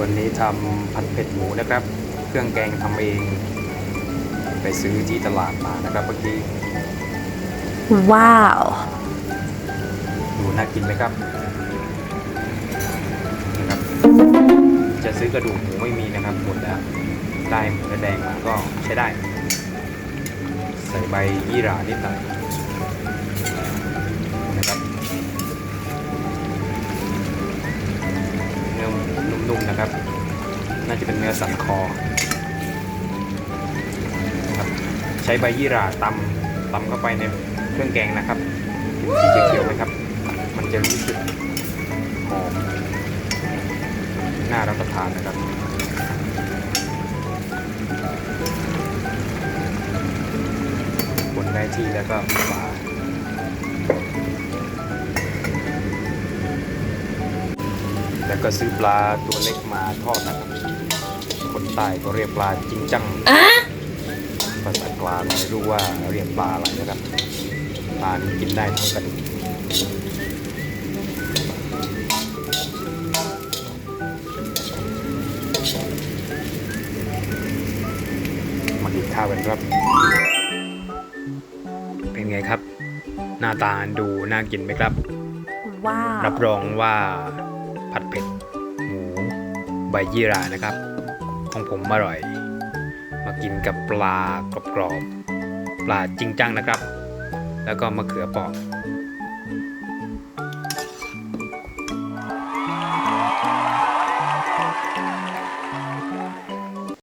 วันนี้ทำผัดเผ็ดหมูนะครับ เครื่องแกงทำเอง ไปซื้อที่ตลาดมานะครับเมื่อกี้ ว้าวดูน่ากินไหมครับนี่ครับ จะซื้อกระดูกหมูไม่มีนะครับหมดแล้วได้หมูเนื้อแดงมาก็ใช้ได้ ใส่ใบยี่หร่านิดหน่อย นุ่มๆนะครับ น่าจะเป็นเนื้อสันคอนะครับใช้ใบยี่หร่าตำตำเข้าไปในเครื่องแกงนะครับสีเขียวๆไหมครับ มันจะรู้สึกหอมน่ารับประทานนะครับคนได้ที่แล้วก็ปลา แล้วก็ซื้อปลาตัวเล็กมาทอดนะครับ คนใต้ก็เรียกปลาจิงจังภาษากลางไม่รู้ว่าเรียกปลาอะไรนะครับ ปลานี้กินได้ทั้งกระดูกมากินข้าวกันครับ เป็นไงครับ หน้าตาดูน่ากินไหมครับ ว้าว รับรองว่า ผัดเผ็ดหมูใบยี่หร่านะครับ ของผมอร่อย มากินกับปลากรอบๆปลาจริงจังนะครับ แล้วก็มะเขือเปาะ